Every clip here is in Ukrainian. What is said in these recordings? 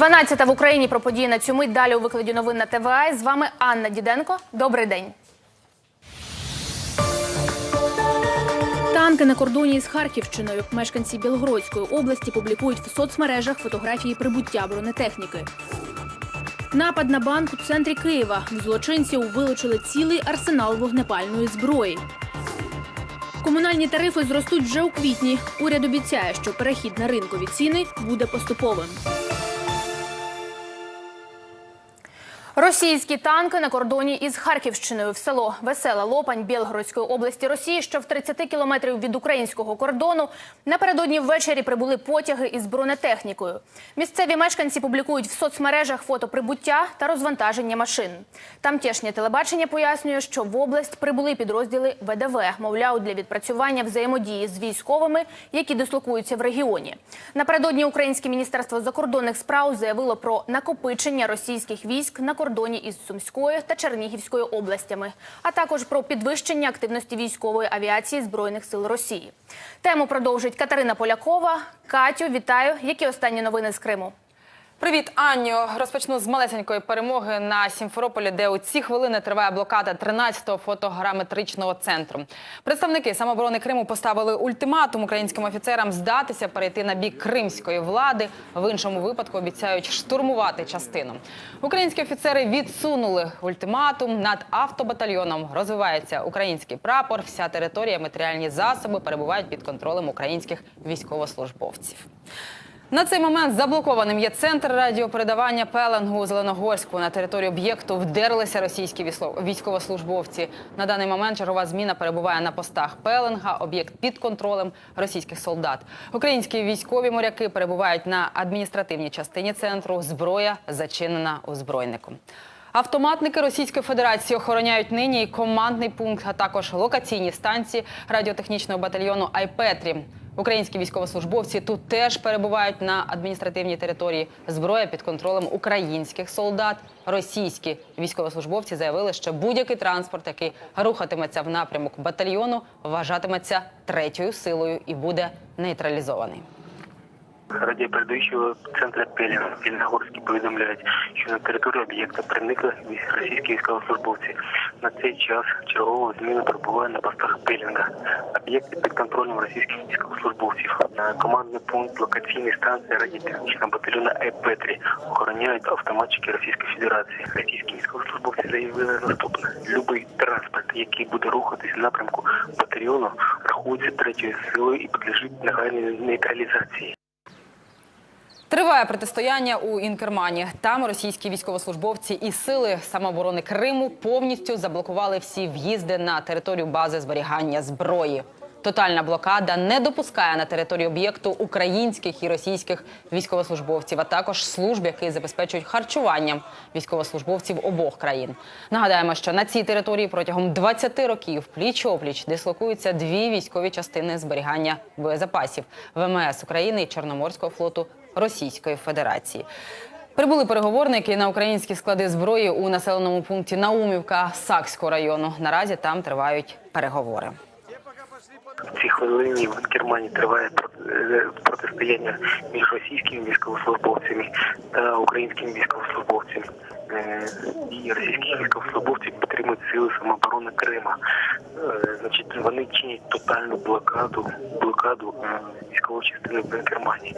12 в Україні про події на цю мить. Далі у викладі новин на ТВА. З вами Анна Діденко. Добрий день. Танки на кордоні з Харківщиною. Мешканці Білгородської області публікують в соцмережах фотографії прибуття бронетехніки. Напад на банк у центрі Києва. Злочинців вилучили цілий арсенал вогнепальної зброї. Комунальні тарифи зростуть вже у квітні. Уряд обіцяє, що перехід на ринкові ціни буде поступовим. Російські танки на кордоні із Харківщиною в село Весела Лопань Білгородської області Росії, що в 30 кілометрів від українського кордону, напередодні ввечері прибули потяги із бронетехнікою. Місцеві мешканці публікують в соцмережах фото прибуття та розвантаження машин. Тамтешнє телебачення пояснює, що в область прибули підрозділи ВДВ, мовляв, для відпрацювання взаємодії з військовими, які дислокуються в регіоні. Напередодні Українське міністерство закордонних справ заявило про накопичення російських військ на кордоні із Сумською та Чернігівською областями, а також про підвищення активності військової авіації збройних сил Росії. Тему продовжить Катерина Полякова. Катю, вітаю. Які останні новини з Криму? Привіт, Аню. Розпочну з малесенької перемоги на Сімферополі, де у ці хвилини триває блокада 13-го фотограметричного центру. Представники самооборони Криму поставили ультиматум українським офіцерам здатися, перейти на бік кримської влади. В іншому випадку обіцяють штурмувати частину. Українські офіцери відсунули ультиматум. Над автобатальйоном розвивається український прапор. Вся територія, матеріальні засоби перебувають під контролем українських військовослужбовців. На цей момент заблокованим є центр радіопередавання Пеленгу у Зеленогорську. На територію об'єкту вдерлися російські військовослужбовці. На даний момент чергова зміна перебуває на постах Пеленга. Об'єкт під контролем російських солдат. Українські військові моряки перебувають на адміністративній частині центру. Зброя зачинена у збройнику. Автоматники Російської Федерації охороняють нині і командний пункт, а також локаційні станції радіотехнічного батальйону Айпетрі. Українські військовослужбовці тут теж перебувають на адміністративній території. Зброя під контролем українських солдат. Російські військовослужбовці заявили, що будь-який транспорт, який рухатиметься в напрямок батальйону, вважатиметься третьою силою і буде нейтралізований. Радіопередаючого центра Пелін Пільногорський повідомляють, що на територію об'єкта проникли російські військовослужбовці. На цей час чергова зміна перебуває на постах Пелінга. Об'єкт під контролем російських військовослужбовців. Командний пункт локаційної станції радіотехнічного батальйону Айпетрі охороняють автоматчики Російської Федерації. Російські військовослужбовці заявили наступне: любий транспорт, який буде рухатись в напрямку батальйону, рахується третьою силою і підлежить негайній нейтралізації. Триває протистояння у Інкермані. Там російські військовослужбовці і сили самооборони Криму повністю заблокували всі в'їзди на територію бази зберігання зброї. Тотальна блокада не допускає на територію об'єкту українських і російських військовослужбовців, а також служб, які забезпечують харчуванням військовослужбовців обох країн. Нагадаємо, що на цій території протягом 20 років пліч-опліч дислокуються дві військові частини зберігання боєзапасів ВМС України і Чорноморського флоту Російської Федерації. Прибули переговорники на українські склади зброї у населеному пункті Наумівка Сакського району. Наразі там тривають переговори. В цій хвилині в Германії триває е, протистояння між російськими військовослужбовцями та українськими військовослужбовцями. Е, І російські військовослужбовці підтримують сили самооборони Крима. Е, Значить, вони чинять тотальну блокаду блокаду військової частини в Германії.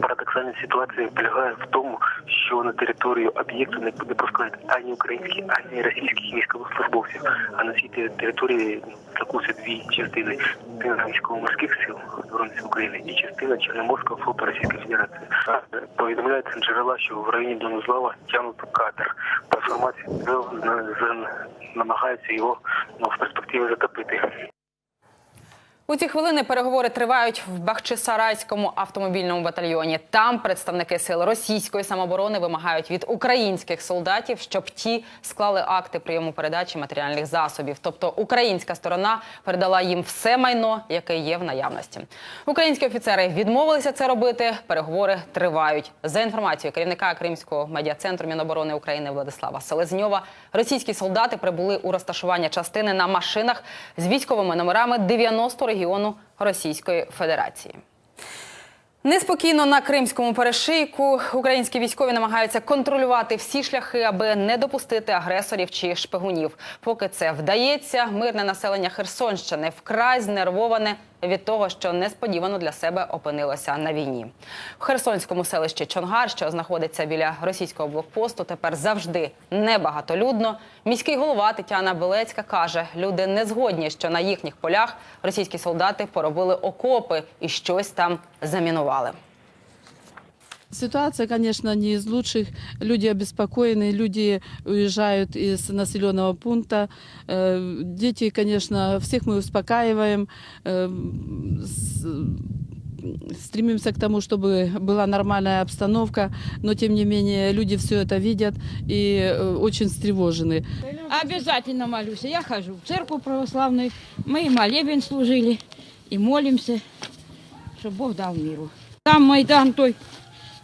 Парадоксальна ситуація полягає в тому, що на територію об'єкту не не пускають ані українські, ані російських військовослужбовців. А на цій те- території знаходяться дві частини: частина військово-морських сил Збройних сил України і частина Чорноморського флоту Російської Федерації. Повідомляється джерела, що в районі Донузлава тягнуть катер. По на- намагаються його ну, в перспективі затопити. У ці хвилини переговори тривають в Бахчисарайському автомобільному батальйоні. Там представники сил російської самооборони вимагають від українських солдатів, щоб ті склали акти прийому передачі матеріальних засобів. Тобто українська сторона передала їм все майно, яке є в наявності. Українські офіцери відмовилися це робити. Переговори тривають. За інформацією керівника Кримського медіа-центру Міноборони України Владислава Селезньова, російські солдати прибули у розташування частини на машинах з військовими номерами 90 регіону Російської Федерації. Неспокійно на кримському перешийку українські військові намагаються контролювати всі шляхи, аби не допустити агресорів чи шпигунів. Поки це вдається, мирне населення Херсонщини вкрай знервоване від того, що несподівано для себе опинилося на війні. В Херсонському селищі Чонгар, що знаходиться біля російського блокпосту, тепер завжди небагатолюдно. Міський голова Тетяна Белецька каже, люди не згодні, що на їхніх полях російські солдати поробили окопи і щось там замінували. Ситуация, конечно, не из лучших. Люди обеспокоены, люди уезжают из населенного пункта. Э, Дети, конечно, всех мы успокаиваем. э, Стремимся к тому, чтобы была нормальная обстановка, но тем не менее люди все это видят и э, очень встревожены. Обязательно молюсь. Я хожу в церковь православную. Мы и молебен служили, и молимся, чтобы Бог дал миру. Там Майдан той,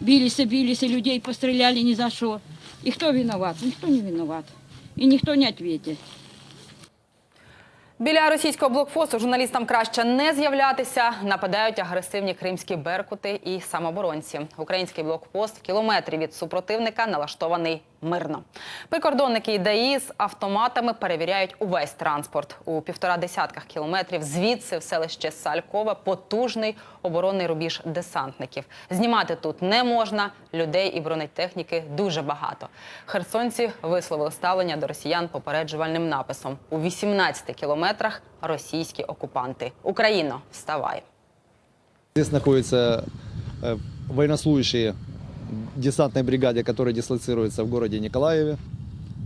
бились, бились, людей постреляли ни за что. И кто виноват? Никто не виноват. И никто не ответит. Біля російського блокпосту журналістам краще не з'являтися. Нападають агресивні кримські беркути і самоборонці. Український блокпост в кілометрі від супротивника налаштований мирно. Прикордонники і ДАІ з автоматами перевіряють увесь транспорт. У півтора десятках кілометрів звідси в селище Салькове потужний оборонний рубіж десантників. Знімати тут не можна. Людей і бронетехніки дуже багато. Херсонці висловили ставлення до росіян попереджувальним написом у 18 кілометрах російські окупанти. Україно, вставай! Здесь находятся э, военнослужащие десантной бригаде, которые дислоцируются в городе Николаеве.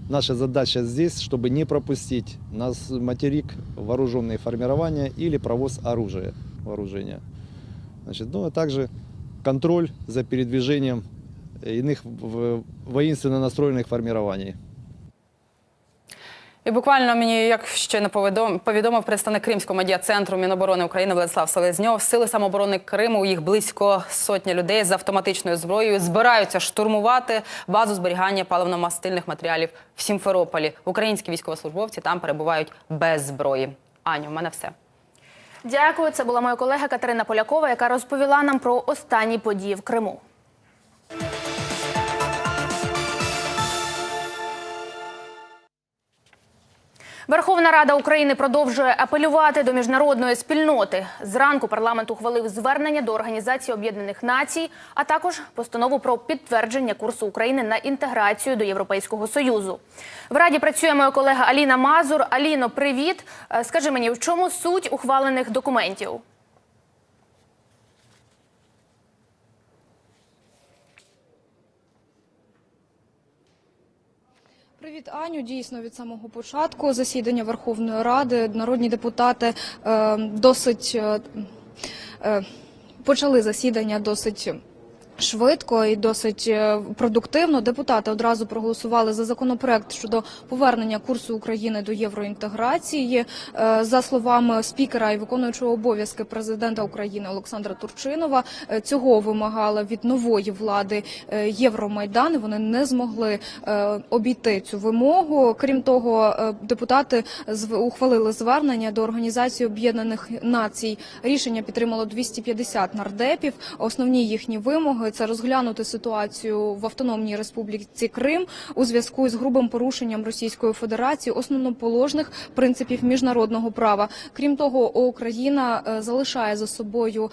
Наша задача здесь, чтобы не пропустить на с- материк вооруженные формирования или провоз оружия, вооружения. Значит, ну, а также контроль за передвижением иных в- воинственно настроенных формирований. І буквально мені, як щойно повідом- повідомив представник Кримського медіа-центру Міноборони України Владислав Селезньов, сили самооборони Криму, їх близько сотні людей з автоматичною зброєю збираються штурмувати базу зберігання паливно-мастильних матеріалів в Сімферополі. Українські військовослужбовці там перебувають без зброї. Аню, в мене все. Дякую. Це була моя колега Катерина Полякова, яка розповіла нам про останні події в Криму. Верховна Рада України продовжує апелювати до міжнародної спільноти. Зранку парламент ухвалив звернення до Організації Об'єднаних Націй, а також постанову про підтвердження курсу України на інтеграцію до Європейського Союзу. В Раді працює моя колега Аліна Мазур. Аліно, привіт. Е, Скажи мені, в чому суть ухвалених документів? Привіт, Аню. Дійсно, від самого початку засідання Верховної Ради народні депутати е, досить е, е, почали засідання досить. Швидко і досить е, продуктивно депутати одразу проголосували за законопроект щодо повернення курсу України до євроінтеграції. Е, За словами спікера і виконуючого обов'язки президента України Олександра Турчинова, е, цього вимагала від нової влади Євромайдан. Вони не змогли обійти цю вимогу. Крім того, депутати ухвалили звернення до Організації Об'єднаних Націй. Рішення підтримало 250 нардепів. Основні їхні вимоги це розглянути ситуацію в Автономній Республіці Крим у зв'язку з грубим порушенням Російської Федерації основноположних принципів міжнародного права. Крім того, Україна е, залишає за собою.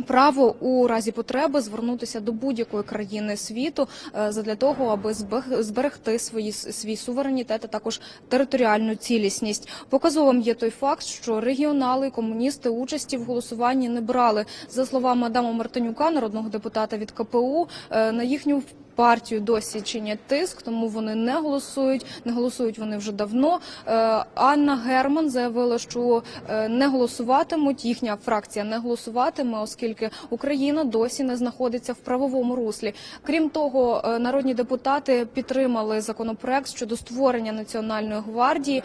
Е, Право у разі потреби звернутися до будь-якої країни світу для задля того, аби зберегти свої свій суверенітет, а також територіальну цілісність. Показовим є той факт, що регіонали, і комуністи участі в голосуванні не брали. За словами Адама Мартинюка, народного депутата від КПУ, е, на їхню партію досі чинять тиск, тому вони не голосують. Не голосують вони вже давно. Е, Анна Герман заявила, що е, не голосуватимуть. Їхня фракція не голосуватиме, оскільки Україна досі не знаходиться в правовому руслі. Крім того, е, народні депутати підтримали законопроект щодо створення національної гвардії.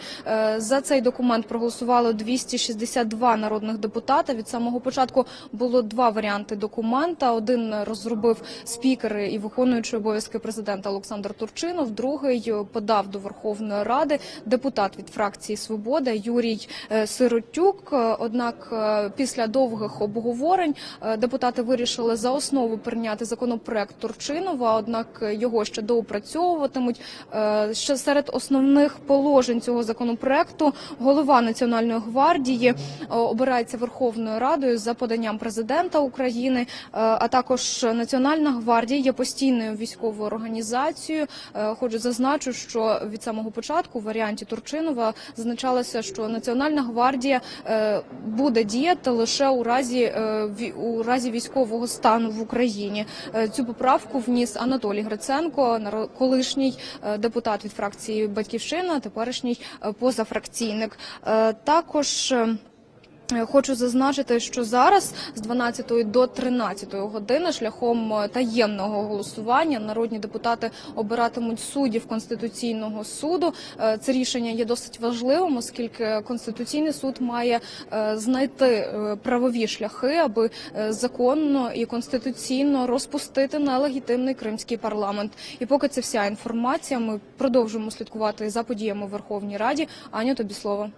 За цей документ проголосувало 262 народних депутата. Від самого початку було два варіанти документа. Один розробив спікер і виконуючий виконуючий обов'язки президента Олександр Турчинов. Другий подав до Верховної Ради депутат від фракції Свобода Юрій е, Сиротюк. Е, Однак е, після довгих обговорень е, депутати вирішили за основу прийняти законопроект Турчинова. Однак його ще доопрацьовуватимуть. Е, Ще серед основних положень цього законопроекту голова Національної гвардії е, обирається Верховною Радою за поданням президента України. е, А також Національна гвардія є постійною військовою організацією. Е, Хочу зазначу, що від самого початку в варіанті Турчинова зазначалося, що Національна гвардія е, буде діяти лише у разі е, у разі військового стану в Україні. Цю поправку вніс Анатолій Гриценко, колишній депутат від фракції Батьківщина, теперішній позафракційник. Також. Е, Хочу зазначити, що зараз з 12 до 13 години шляхом е, таємного голосування народні депутати обиратимуть суддів Конституційного суду. Е, Це рішення є досить важливим, оскільки Конституційний суд має знайти правові шляхи, аби законно і конституційно розпустити нелегітимний кримський парламент. І поки це вся інформація, ми продовжуємо слідкувати за подіями в Верховній Раді. Аню, тобі слово.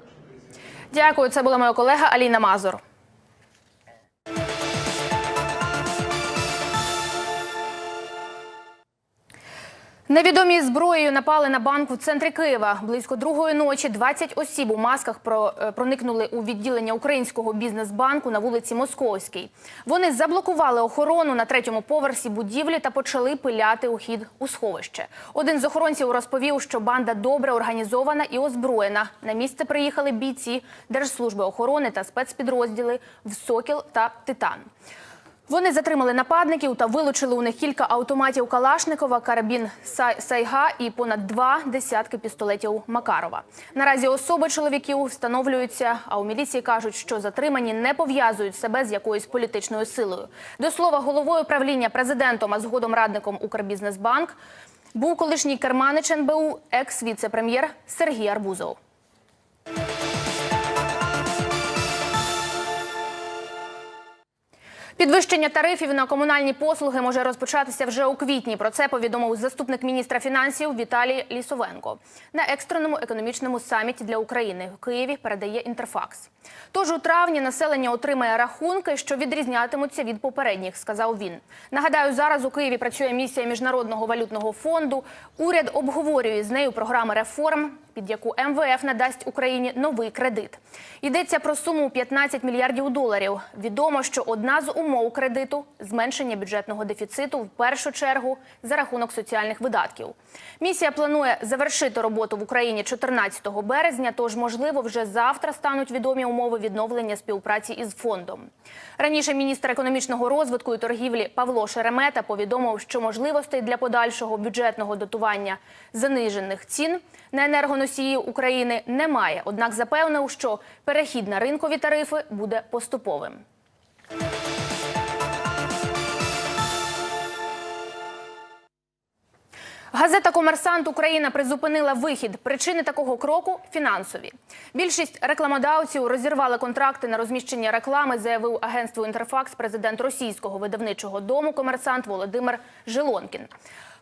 Дякую. Це була моя колега Аліна Мазур. Невідомі зброєю напали на банк у центрі Києва. Близько другої ночі 20 осіб у масках е, проникнули у відділення українського бізнес-банку на вулиці Московській. Вони заблокували охорону на третьому поверсі будівлі та почали пиляти ухід у сховище. Один з охоронців розповів, що банда добре організована і озброєна. На місце приїхали бійці Держслужби охорони та спецпідрозділи в Сокіл та Титан. Вони затримали нападників та вилучили у них кілька автоматів Калашникова, карабін Сайга і понад два десятки пістолетів Макарова. Наразі особи чоловіків встановлюються, а у міліції кажуть, що затримані не пов'язують себе з якоюсь політичною силою. До слова, головою правління президентом, а згодом радником Укрбізнесбанк був колишній керманич НБУ, екс-віце-прем'єр Сергій Арбузов. Підвищення тарифів на комунальні послуги може розпочатися вже у квітні. Про це повідомив заступник міністра фінансів Віталій Лісовенко на екстреному економічному саміті для України в Києві. Передає інтерфакс. Тож у травні населення отримає рахунки, що відрізнятимуться від попередніх, сказав він. Нагадаю, зараз у Києві працює місія міжнародного валютного фонду. Уряд обговорює з нею програми реформ, під яку МВФ надасть Україні новий кредит. Йдеться про суму 15 мільярдів доларів. Відомо, що одна з умов кредиту зменшення бюджетного дефіциту в першу чергу за рахунок соціальних видатків. Місія планує завершити роботу в Україні 14 березня. Тож, можливо, вже завтра стануть відомі умови відновлення співпраці із фондом. Раніше міністр економічного розвитку і торгівлі Павло Шеремета повідомив, що можливостей для подальшого бюджетного дотування занижених цін на енергоносії України немає. Однак запевнив, що перехід на ринкові тарифи буде поступовим. Газета Комерсант Україна призупинила вихід. Причини такого кроку фінансові. Більшість рекламодавців розірвали контракти на розміщення реклами, заявив агентству Інтерфакс президент російського видавничого дому Комерсант Володимир Жилонкін.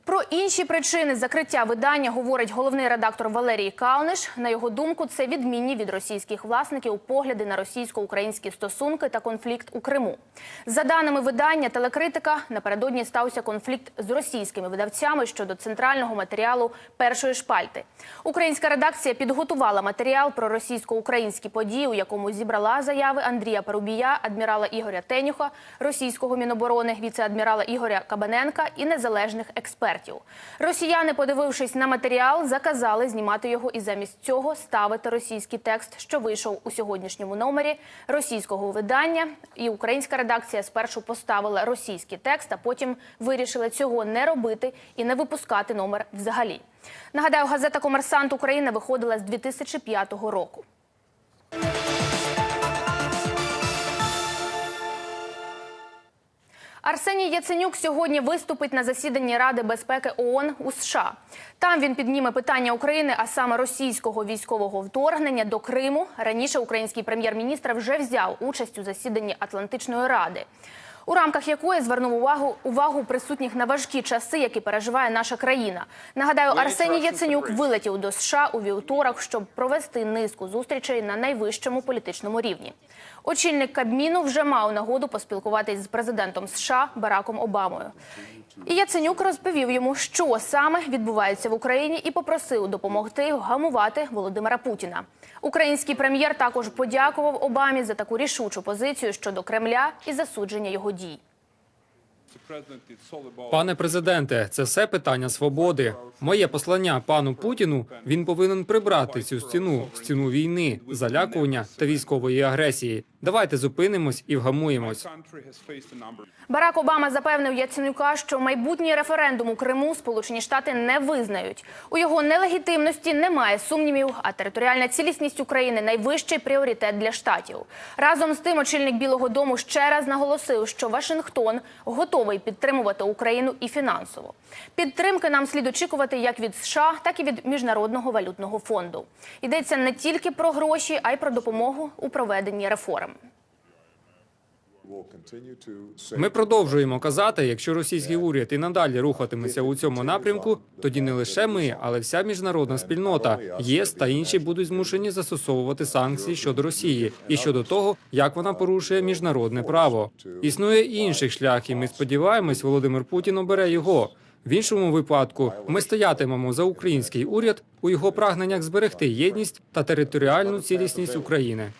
Про інші причини закриття видання говорить головний редактор Валерій Калниш. На його думку, це відмінні від російських власників погляди на російсько-українські стосунки та конфлікт у Криму. За даними видання телекритика, напередодні стався конфлікт з російськими видавцями щодо центрального матеріалу першої шпальти. Українська редакція підготувала матеріал про російсько-українські події, у якому зібрала заяви Андрія Парубія, адмірала Ігоря Тенюха, російського міноборони, віце-адмірала Ігоря Кабаненка і незалежних експертів. Росіяни, подивившись на матеріал, заказали знімати його і замість цього ставити російський текст, що вийшов у сьогоднішньому номері російського видання. І українська редакція спершу поставила російський текст, а потім вирішила цього не робити і не випускати номер взагалі. Нагадаю, газета Комерсант України виходила з 2005 року. Арсеній Яценюк сьогодні виступить на засіданні Ради безпеки ООН у США. Там він підніме питання України, а саме російського військового вторгнення до Криму. Раніше український прем'єр-міністр вже взяв участь у засіданні Атлантичної ради. у рамках якої звернув увагу увагу присутніх на важкі часи, які переживає наша країна. Нагадаю, Арсеній Яценюк вилетів до США у вівторок, щоб провести низку зустрічей на найвищому політичному рівні. Очільник Кабміну вже мав нагоду поспілкуватись з президентом США Бараком Обамою. І Яценюк розповів йому, що саме відбувається в Україні, і попросив допомогти вгамувати Володимира Путіна. Український прем'єр також подякував Обамі за таку рішучу позицію щодо Кремля і засудження його дій. Пане президенте, це все питання свободи. Моє послання пану Путіну він повинен прибрати цю стіну, стіну війни, залякування та військової агресії. Давайте зупинимось і вгамуємось. Барак Обама запевнив Яценюка, що майбутній референдум у Криму Сполучені Штати не визнають. У його нелегітимності немає сумнівів, а територіальна цілісність України найвищий пріоритет для штатів. Разом з тим, очільник Білого Дому ще раз наголосив, що Вашингтон готовий підтримувати Україну і фінансово. Підтримки нам слід очікувати як від США, так і від Міжнародного валютного фонду. Йдеться не тільки про гроші, а й про допомогу у проведенні реформ. Ми продовжуємо казати, якщо російський уряд і надалі рухатиметься у цьому напрямку, тоді не лише ми, але вся міжнародна спільнота, ЄС та інші будуть змушені застосовувати санкції щодо Росії і щодо того, як вона порушує міжнародне право. Існує інший шлях, і ми сподіваємось, Володимир Путін обере його. В іншому випадку ми стоятимемо за український уряд у його прагненнях зберегти єдність та територіальну цілісність України.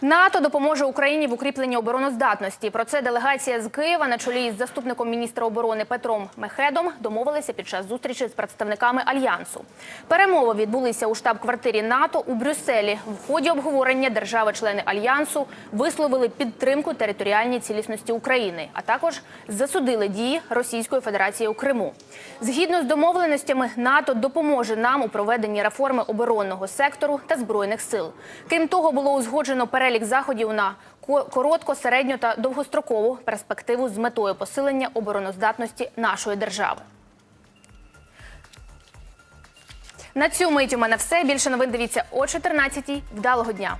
НАТО допоможе Україні в укріпленні обороноздатності. Про це делегація з Києва на чолі із заступником міністра оборони Петром Мехедом домовилися під час зустрічі з представниками альянсу. Перемови відбулися у штаб-квартирі НАТО у Брюсселі. В ході обговорення держави-члени альянсу висловили підтримку територіальній цілісності України, а також засудили дії Російської Федерації у Криму. Згідно з домовленостями, НАТО допоможе нам у проведенні реформи оборонного сектору та збройних сил. Крім того, було узгоджено перелік заходів на ко- коротко, середню та довгострокову перспективу з метою посилення обороноздатності нашої держави. На цю мить у мене все. Більше новин дивіться о 14-й. Вдалого дня.